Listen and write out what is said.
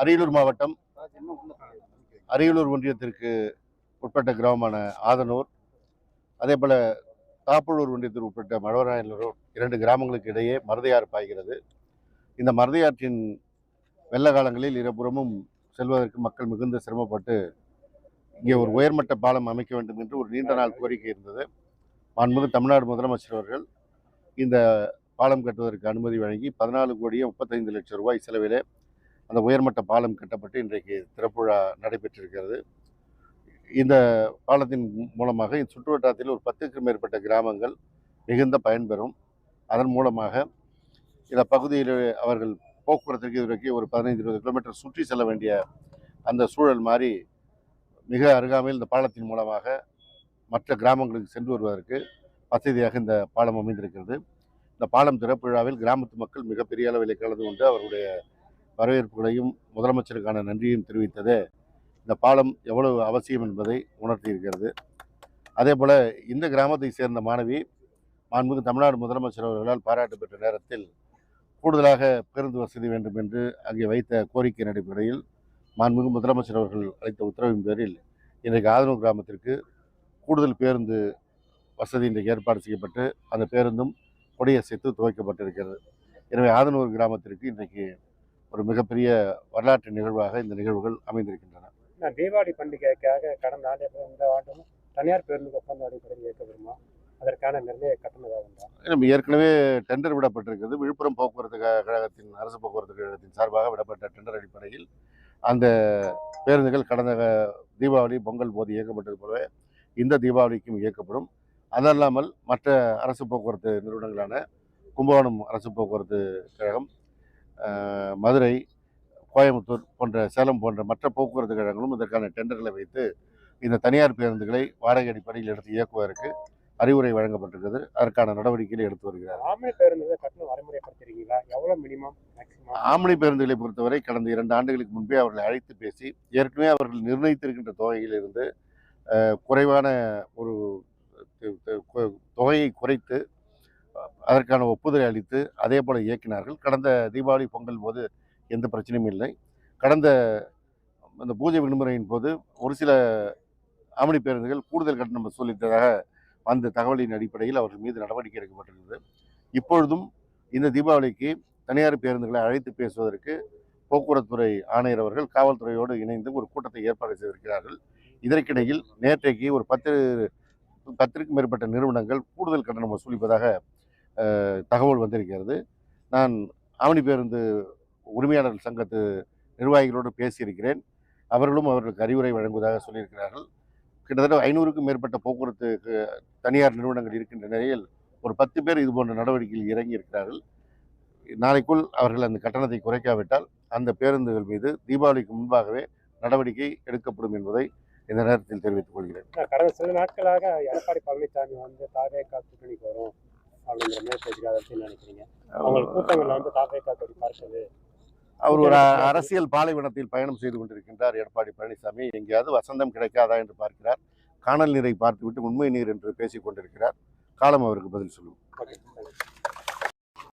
அரியலூர் மாவட்டம் அரியலூர் ஒன்றியத்திற்கு உட்பட்ட கிராமமான ஆதனூர் அதே போல தாப்பலூர் ஒன்றியத்திற்கு உட்பட்ட மழவராயனூர் இரண்டு கிராமங்களுக்கு இடையே மருதையாறு பாய்கிறது. இந்த மருதையாற்றின் வெள்ள காலங்களில் இருபுறமும் செல்வதற்கு மக்கள் மிகுந்த சிரமப்பட்டு இங்கே ஒரு உயர்மட்ட பாலம் அமைக்க வேண்டும் என்று ஒரு நீண்ட நாள் கோரிக்கை இருந்தது. மாண்புமிகு தமிழ்நாடு முதலமைச்சர் அவர்கள் இந்த பாலம் கட்டுவதற்கு அனுமதி வழங்கி பதினாலு கோடியே முப்பத்தைந்து லட்சம் ரூபாய் செலவிலே அந்த உயர்மட்ட பாலம் கட்டப்பட்டு இன்றைக்கு திறப்புழா நடைபெற்றிருக்கிறது. இந்த பாலத்தின் மூலமாக இந்த சுற்றுவட்டாரத்தில் ஒரு பத்துக்கும் மேற்பட்ட கிராமங்கள் மிகுந்த பயன்பெறும் அதன் மூலமாக இந்த பகுதியில் அவர்கள் போக்குவரத்துக்கு இதுவரைக்கு ஒரு பதினைந்து இருபது கிலோமீட்டர் சுற்றி செல்ல வேண்டிய அந்த சூழல் மாறி மிக அருகாமையில் இந்த பாலத்தின் மூலமாக மற்ற கிராமங்களுக்கு சென்று வருவதற்கு வசதியாக இந்த பாலம் அமைந்திருக்கிறது. இந்த பாலம் திறப்பு விழாவில் கிராமத்து மக்கள் மிகப்பெரிய அளவில் கலந்து கொண்டு அவருடைய வரவேற்புகளையும் முதலமைச்சருக்கான நன்றியையும் தெரிவித்ததே. இந்த பாலம் எவ்வளவு அவசியம் என்பதை உணர்த்தியிருக்கிறது. அதே போல் இந்த கிராமத்தை சேர்ந்த மாணவி மாண்புமிகு தமிழ்நாடு முதலமைச்சர் அவர்களால் பாராட்டு பெற்ற நேரத்தில் கூடுதலாக பேருந்து வசதி வேண்டும் என்று அங்கே வைத்த கோரிக்கையின் அடிப்படையில் மாண்புமிகு முதலமைச்சர் அவர்கள் அளித்த உத்தரவின் பேரில் இன்றைக்கு ஆதனூர் கிராமத்திற்கு கூடுதல் பேருந்து வசதி இன்றைக்கு ஏற்பாடு செய்யப்பட்டு அந்த பேருந்தும் கொடியசைத்து துவைக்கப்பட்டிருக்கிறது. எனவே ஆதனூர் கிராமத்திற்கு இன்றைக்கு ஒரு மிகப்பெரிய வரலாற்று நிகழ்வாக இந்த நிகழ்வுகள் அமைந்திருக்கின்றன. தீபாவளி பண்டிகைக்காக கடந்த ஆண்டு இந்த ஆண்டும் தனியார் பேருந்து ஒப்பந்த அடிப்படையில் இயக்கப்படுமா அதற்கான நிர்ணய கட்டணம் ஏற்கனவே டெண்டர் விடப்பட்டிருக்கிறது. விழுப்புரம் போக்குவரத்து கழகத்தின் அரசு போக்குவரத்து கழகத்தின் சார்பாக விடப்பட்ட டெண்டர் அடிப்படையில் அந்த பேருந்துகள் கடந்த தீபாவளி பொங்கல் போது இயக்கப்பட்டது போலவே இந்த தீபாவளிக்கும் இயக்கப்படும். அதல்லாமல் மற்ற அரசு போக்குவரத்து நிறுவனங்களான கும்பகோணம் அரசு போக்குவரத்து கழகம் மதுரை கோயம்புத்தூர் போன்ற சேலம் போன்ற மற்ற போக்குவரத்து கழகங்களும் இதற்கான டெண்டர்களை வைத்து இந்த தனியார் பேருந்துகளை வாடகை அடிப்படையில் எடுத்து இயக்குவதற்கு அறிவுரை வழங்கப்பட்டிருக்கிறது. அதற்கான நடவடிக்கைகளை எடுத்து வருகிறார். கட்டணம் வரைமுறைப்படுத்திருக்கீங்களா மினிமம் ஆம்னி பேருந்துகளை பொறுத்தவரை கடந்த இரண்டு ஆண்டுகளுக்கு முன்பே அவர்களை அழைத்து பேசி ஏற்கனவே அவர்கள் நிர்ணயித்திருக்கின்ற தொகையிலிருந்து குறைவான ஒரு தொகையை குறைத்து அதற்கான ஒப்புதலை அளித்து அதே போல் இயக்கினார்கள். கடந்த தீபாவளி பொங்கல் போது எந்த பிரச்சனையும் இல்லை. கடந்த அந்த பூஜை விடுமுறையின் போது ஒரு சில ஆமணி பேருந்துகள் கூடுதல் கட்டணம் வசூலித்ததாக வந்த தகவலின் அடிப்படையில் அவர்கள் மீது நடவடிக்கை எடுக்கப்பட்டிருந்தது. இப்பொழுதும் இந்த தீபாவளிக்கு தனியார் பேருந்துகளை அழைத்து பேசுவதற்கு போக்குவரத்துறை ஆணையர் அவர்கள் காவல்துறையோடு இணைந்து ஒரு கூட்டத்தை ஏற்பாடு செய்திருக்கிறார்கள். இதற்கிடையில் நேற்றைக்கு ஒரு பத்து பத்திற்கும் மேற்பட்ட நிறுவனங்கள் கூடுதல் கட்டணம் வசூலிப்பதாக தகவல் வந்திருக்கிறது. நான் ஆவணி பேருந்து உரிமையாளர் சங்கத்து நிர்வாகிகளோடு பேசியிருக்கிறேன். அவர்களும் அவர்களுக்கு அறிவுரை வழங்குவதாக சொல்லியிருக்கிறார்கள். கிட்டத்தட்ட ஐநூறுக்கும் மேற்பட்ட போக்குவரத்து தனியார் நிறுவனங்கள் இருக்கின்ற நிலையில் ஒரு பத்து பேர் இது போன்ற நடவடிக்கையில் இறங்கி இருக்கிறார்கள் நாளைக்குள் அவர்கள் அந்த கட்டணத்தை குறைக்காவிட்டால் அந்த பேருந்துகள் மீது தீபாவளிக்கு முன்பாகவே நடவடிக்கை எடுக்கப்படும் என்பதை இந்த நேரத்தில் தெரிவித்துக் கொள்கிறேன். கடந்த சில நாட்களாக எடப்பாடி பழனிசாமி வந்து தாவேக்கா கூட்டணிக்கு வரும். அப்படிங்கிற பேசுகிறார் அதை நினைக்கிறீங்க. அவங்க கூட்டங்கள்ல வந்து தாவேக்கா கொடி பார்த்தது அவர் ஒரு அரசியல் பாலைவனத்தில் பயணம் செய்து கொண்டிருக்கின்றார் எடப்பாடி பழனிசாமி. எங்கேயாவது வசந்தம் கிடைக்காதா என்று பார்க்கிறார். காணல் நீரை பார்த்துவிட்டு உண்மை நீர் என்று பேசிக் கொண்டிருக்கிறார். காலம் அவருக்கு பதில் சொல்லும்